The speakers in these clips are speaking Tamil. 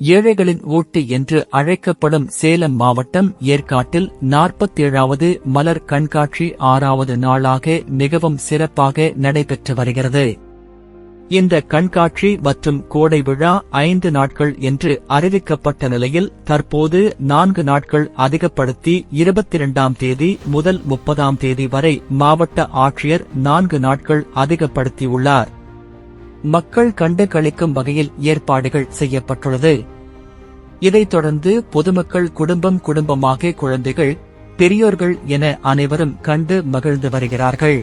ஏழைகளின் ஊட்டி என்று அழைக்கப்படும் சேலம் மாவட்டம் ஏற்காட்டில் நாற்பத்தேழாவது மலர் கண்காட்சி ஆறாவது நாளாக மிகவும் சிறப்பாக நடைபெற்று வருகிறது. இந்த கண்காட்சி மற்றும் கோடை விழா ஐந்து நாட்கள் என்று அறிவிக்கப்பட்ட நிலையில் தற்போது நான்கு நாட்கள் அதிகப்படுத்தி இருபத்தி இரண்டாம் தேதி முதல் முப்பதாம் தேதி வரை மாவட்ட ஆட்சியர் நான்கு நாட்கள் அதிகப்படுத்தியுள்ளார். மக்கள் கண்டு களிக்கும் வகையில் ஏற்பாடுகள் செய்யப்பட்டுள்ளது. இதைத் தொடர்ந்து பொதுமக்கள் குடும்பம் குடும்பமாக குழந்தைகள் பெரியோர்கள் என அனைவரும் கண்டு மகிழ்ந்து வருகிறார்கள்.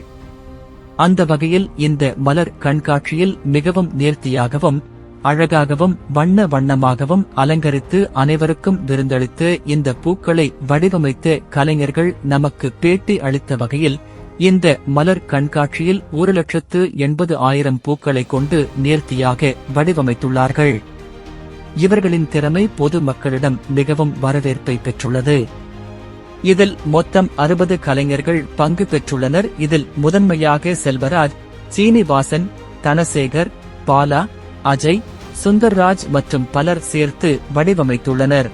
அந்த வகையில் இந்த மலர் கண்காட்சியில் மிகவும் நேர்த்தியாகவும் அழகாகவும் வண்ண வண்ணமாகவும் அலங்கரித்து அனைவருக்கும் விருந்தளித்து இந்த பூக்களை வடிவமைத்து கலைஞர்கள் நமக்கு பேட்டி அளித்த வகையில் இந்த மலர் கண்காட்சியில் ஒரு லட்சத்து எண்பது ஆயிரம் பூக்களை கொண்டு நேர்த்தியாக வடிவமைத்துள்ளார்கள். இவர்களின் திறமை பொது மக்களிடம் மிகவும் வரவேற்பை பெற்றுள்ளது. இதில் மொத்தம் அறுபது கலைஞர்கள் பங்கு பெற்றுள்ளனர். இதில் முதன்மையாக செல்வராஜ் சீனிவாசன் தனசேகர் பாலா அஜய் சுந்தர்ராஜ் மற்றும் பலர் சேர்த்து வடிவமைத்துள்ளனர்.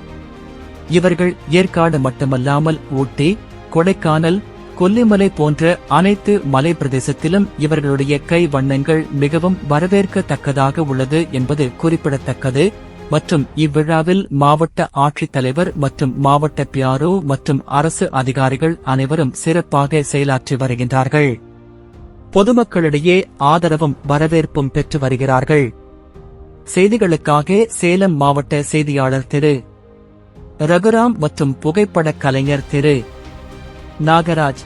இவர்கள் ஏற்காடு மட்டுமல்லாமல் ஊட்டி கொடைக்கானல் கொல்லிமலை போன்ற அனைத்து மலை பிரதேசத்திலும் இவர்களுடைய கை வண்ணங்கள் மிகவும் வரவேற்கத்தக்கதாக உள்ளது என்பது குறிப்பிடத்தக்கது. மற்றும் இவ்விழாவில் மாவட்ட ஆட்சித்தலைவர் மற்றும் மாவட்ட பியாரோ மற்றும் அரசு அதிகாரிகள் அனைவரும் சிறப்பாக செயலாற்றி வருகின்றார்கள். பொதுமக்களிடையே ஆதரவும் வரவேற்பும் பெற்று வருகிறார்கள். செய்திகளுக்காக சேலம் மாவட்ட செய்தியாளர் திரு. ரகுராம் மற்றும் புகைப்படக் கலைஞர் திரு. नागराज।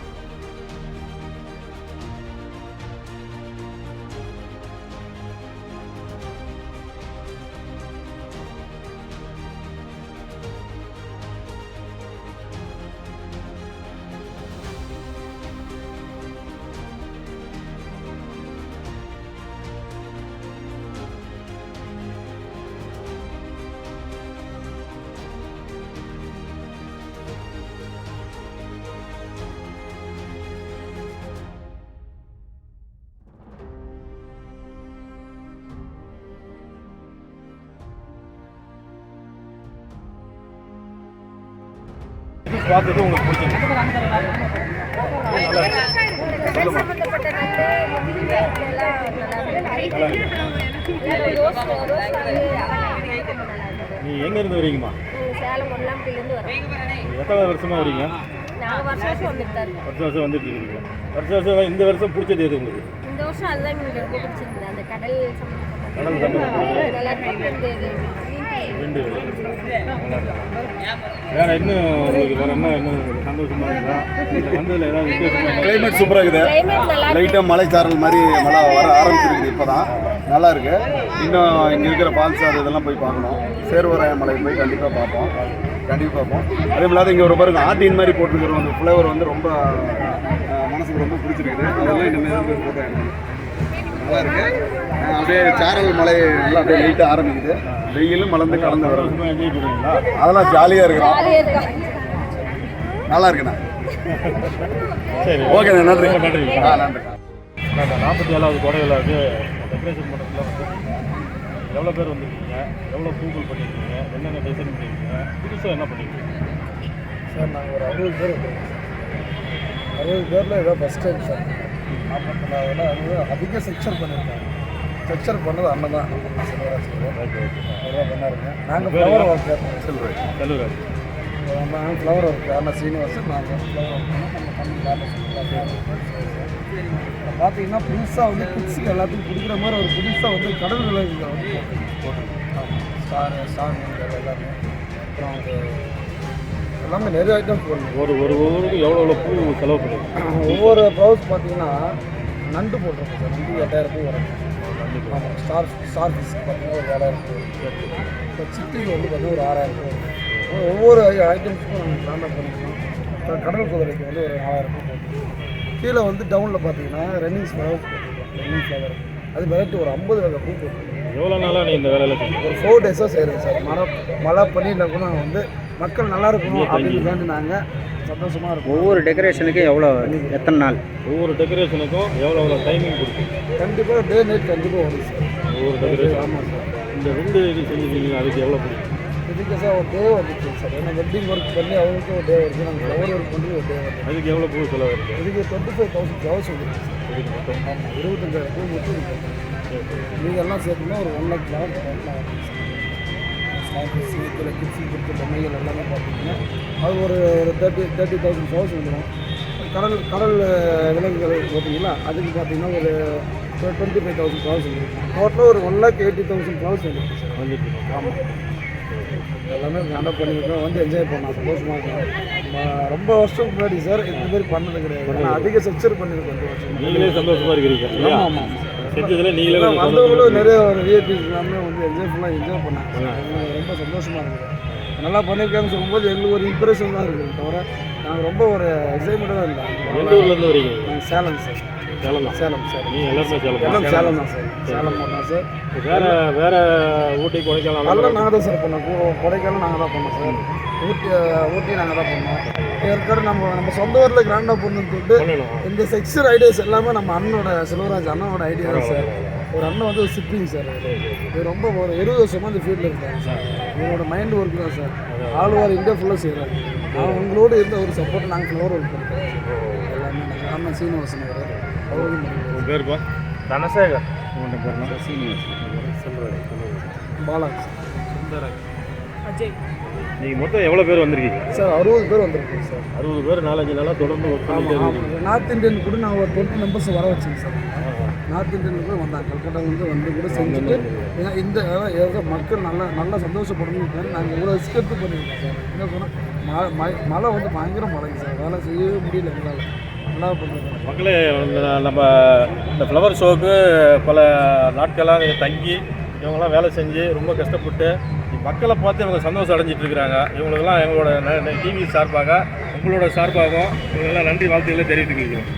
வந்து நல்லா இருக்கு. நீ எங்கேருந்து வரீங்கம்மா? ம், சேலம் பொன்னாம்பட்டிலேருந்து வரோம் எத்தனை வருஷமா வரீங்க? வருஷம் வருஷம் வந்துட்டு இருக்கீங்க. வருஷம் வருஷம் இந்த வருஷம் பிடிச்சது எது உங்களுக்கு? இந்த வருஷம் அதுதான் எங்களுக்கு ரொம்ப பிடிச்சிருந்தது. அந்த கடல் கடல் சம்பந்தப்பட்ட ரெண்டு. வேற இன்னும் உங்களுக்கு வேற என்ன இன்னும் சந்தோஷமா இருக்கா? இந்த வந்ததுல ஏதாவது வித்தியாசமா கிளைமேட் சூப்பராக இருக்குது. லைட்டாக மலைச்சாரல் மாதிரி மழை வர ஆரம்பிச்சிருக்குது இப்போ தான் நல்லா இருக்கு. இன்னும் இங்கே இருக்கிற ஃபால்ஸ் அது இதெல்லாம் போய் பார்க்கணும். சேர்வராய மலை போய் கண்டிப்பாக பார்ப்போம். கண்டிப்பாக பார்ப்போம். அதே இல்லாத இங்கே ஒரு பாருங்க ஆட்டின் மாதிரி போட்டிருக்கிற அந்த ஃப்ளேவர் வந்து ரொம்ப மனசுக்கு ரொம்ப பிடிச்சிருக்குது. அதெல்லாம் இனிமேல் போய் போட்டோ எடுக்கணும் நல்லா இருக்கு. அஹ், அப்படியே சாரல் மலை நல்லா அப்படியே லைட்டாக ஆரம்பிக்குது. வெயிலும் மலர்ந்து கடந்து வரும். அதெல்லாம் ஜாலியாக இருக்கிறோம் ஜாலியாக இருக்கா நல்லா இருக்குண்ணா. சரி. ஓகேண்ணா நன்றி. நன்றி. ஆ நன்றி. நாற்பத்தி ஏழாவது கோடை விழாவுக்கு டெக்கரேஷன் பண்ணுறதுல வந்து எவ்வளோ பேர் வந்திருக்கீங்க? எவ்வளோ பூக்கள் பண்ணியிருக்கீங்க என்னென்ன டிசைன் பண்ணியிருக்கீங்க புதுசாக என்ன பண்ணியிருக்கீங்க சார் நாங்கள் ஒரு அறுபது பேர் இருக்கோம் அறுபது பேரில் இதான் ஃபஸ்ட் டைம் சார். நாற்பத்தி அது அதிக செக்சர் பண்ணியிருக்காங்க செக்சர் பண்ணது அண்ணன் தான் செல்வராஜ் பண்ணாருங்க. நாங்கள் ஃப்ளவர் ஒர்க் செல்வராஜ். செல்வராஜ். நாங்கள் ஃப்ளவர் ஒர்க் அண்ணன் சீனிவாசன் நாங்கள் ஃப்ளவர் ஒர்க் பண்ணோம் பார்த்தீங்கன்னா புதுசாக வந்து கிட்ஸுக்கு எல்லாத்துக்கும் பிடிக்கிற மாதிரி ஒரு புதுசாக வந்து கடல் விலங்குகளை வந்து போட்டுருக்கோம் ஸ்டார் ஸ்டார் எல்லாமே. அப்புறம் எல்லாமே நிறைய ஐட்டம்ஸ் போடணும் ஒரு ஒரு ஒவ்வொருக்கும் எவ்வளோ எவ்வளோ பூ செலவு பண்ணியிருக்கீங்க ஒவ்வொரு ப்ளவுஸ் பார்த்தீங்கன்னா நண்டு போட்டிருக்கோம் சார். நண்டு எட்டாயிரம் பூ வரும். ஆமாம் ஸ்டார் ஸ்டார் ஃபிஷ் பார்த்தீங்கன்னா ஒரு ஏழாயிரம் இப்போ சிட்டிக்கு வந்து பார்த்தீங்கன்னா ஒரு ஆறாயிரம் வரும். ஒவ்வொரு- ஐட்டம்ஸுக்கும் நாங்கள் பிராண்டாக பண்ணிக்கணும் இப்போ கடல் குதிரைக்கு வந்து ஒரு பூ போட்டுருக்கோம் கீழே வந்து டவுனில் பார்த்தீங்கன்னா ரன்னிங் ஃப்ளவர் ரன்னிங் ஃப்ளவர் அது வெரைட்டி ஒரு ஐம்பது வகை பூ எவ்வளோ நாளாக நீ இந்த வேலையில் ஒரு ஃபோர் டேஸாக செய்கிறோம் சார். மழை மழை பண்ணியிருந்தா கூட வந்து மக்கள் நல்லா இருக்கணும் அப்படின்னு நாங்கள் சந்தோஷமாக இருக்கும் ஒவ்வொரு டெக்கரேஷனுக்கும் எவ்வளோ எத்தனை நாள்? ஒவ்வொரு டெக்கரேஷனுக்கும் எவ்வளோ எவ்வளோ டைமிங் கொடுக்கும் கண்டிப்பாக டே நைட் கண்டிப்பாக வரும் சார் ஒவ்வொரு டெக்கரேஷன் ஆமாம் சார் இந்த ரெண்டு இது செஞ்சுருக்கீங்க அதுக்கு எவ்வளோ பிடிக்கும் இதுக்கு சார் ஒரு டே வந்துச்சு சார் ஏன்னா வெட்டிங் ஒர்க் பண்ணி அவங்களுக்கும் ஒரு டே வருது நாங்கள் ஃப்ளவர் ஒர்க் பண்ணி ஒரு டே வருது அதுக்கு எவ்வளோ பூ செலவு இருக்குது இதுக்கு டுவெண்ட்டி ஃபைவ் தௌசண்ட் ஃப்ளவர்ஸ் வந்துருக்கு சார் இதுக்கு மொத்தம். ஆமாம் இருபத்தஞ்சாயிரம் பூ மட்டும் இருக்கு நீங்கள் எல்லாம் சேர்த்துனா ஒரு ஒன் லேக் ஃப்ளவர் ஸ்டாஃபீஸ் இதில் கிட்ஸு கொடுத்த பொம்மைகள் எல்லாமே பார்த்தீங்கன்னா அது ஒரு ஒரு தேர்ட்டி தேர்ட்டி தௌசண்ட் ஃப்ளவர்ஸ் வந்துடும் கடல் கடல் விலங்குகள் பார்த்தீங்களா அதுக்கு பார்த்தீங்கன்னா ஒரு டுவெண்ட்டி ஃபைவ் தௌசண்ட் ஃப்ளவர்ஸ் வந்துடும் டோட்டலாக ஒரு ஒன் லேக் எயிட்டி தௌசண்ட் வந்துருக்கு சார் வந்துட்டு ஆமாம் எல்லாமே கண்டக்ட் பண்ணியிருக்கோம். வந்து என்ஜாய் பண்ணலாம். சந்தோஷமாக ரொம்ப வருஷம் முன்னாடி சார் இந்த மாதிரி பண்ணது கிடையாது. அதிக இந்த வருஷம் நீங்களே சந்தோஷமா இருக்கிறீங்க. ஆமாம் ஆமாம் செஞ்சதுல நீங்களே வந்தவங்களும் நிறைய விஐபிஸ் எல்லாமே வந்து என்ஜாய் ஃபுல்லாக என்ஜாய் பண்ணாங்க. ரொம்ப சந்தோஷமாக இருக்குது நல்லா பண்ணியிருக்காங்கன்னு சொல்லும்போது எங்களுக்கு ஒரு இம்ப்ரெஷன் தான் இருக்குது தவிர நாங்கள் ரொம்ப ஒரு எக்ஸைட்மெண்ட்டாக தான் இருந்தோம். எந்த ஊர்லேருந்து வரீங்க? சேலம் சார் சேலம் தான். சேலம் சார் நீங்கள் எல்லாருமே சேலம் எல்லாம் சேலம் தான் சார். சேலம் பண்ணோம் சார். வேற வேற ஊட்டி கொடைக்கானல் அதெல்லாம் நாங்கள் தான் சார் பண்ணோம் கொடைக்கானல் நாங்கள் தான் பண்ணோம் சார். ஊட்டி ஊட்டி நாங்கள் தான் பண்ணோம் ஏற்கனவே நம்ம நம்ம சொந்த ஊரில் கிராண்டாக பண்ணணும்னு சொல்லிட்டு இந்த செக்ஷன் ஐடியாஸ் எல்லாமே நம்ம அண்ணனோட செல்வராஜ் அண்ணனோட ஐடியா தான் சார். ஒரு அண்ணன் வந்து சிப்பிங் சார். இது ரொம்ப ஒரு இருபது வருஷமாக இந்த ஃபீல்டில் இருக்காங்க சார். இவங்களோட மைண்ட் ஒர்க் தான் சார். ஆல் ஓவர் இந்தியா ஃபுல்லாக செய்கிறாங்க அவங்களோட இருந்த ஒரு சப்போர்ட் நாங்கள் ஃப்ளவர் ஒர்க் பண்ணுறோம் எல்லாமே அண்ணன் சீனிவாசன் அவர் அவருக்கும் பண்ணுறோம் உங்கள் பேருப்பா தனசேகர் பாலாஜி. நீங்கள் மொத்தம் எவ்வளோ பேர் வந்திருக்கீங்க? சார் அறுபது பேர் வந்திருக்கோம் சார். அறுபது பேர் நாலஞ்சு நாளாக தொடர்ந்து ஒர்க் பண்ணிட்டே நார்த் இந்தியன் கூட நான் ஒரு டுவெண்ட்டி மெம்பர்ஸ் வர வச்சேங்க சார். நார்த் இந்தியன் கூட வந்தாங்க. கல்கட்டாவிலேருந்து வந்து கூட செஞ்சுட்டு ஏன்னா இந்த மக்கள் நல்லா நல்லா சந்தோஷப்படணும் நாங்கள் இவ்வளோ ரிஸ்க் எடுத்து பண்ணியிருக்கோம் சார். என்ன சொன்னால் மழை வந்து பயங்கர மழைங்க சார். வேலை செய்யவே முடியல எங்களால். மக்களே நம்ம இந்த ஃப்ளவர் ஷோவுக்கு பல நாட்களாக தங்கி இவங்கெல்லாம் வேலை செஞ்சு ரொம்ப கஷ்டப்பட்டு மக்களை பார்த்து இவங்க சந்தோஷம் அடைஞ்சிட்டு இருக்கிறாங்க. இவங்களுக்கெல்லாம் எங்களோட டிவி சார்பாக உங்களோட சார்பாகவும் இவங்களெல்லாம் நன்றி வாழ்த்துக்களை தெரிவித்துக்கிறோம்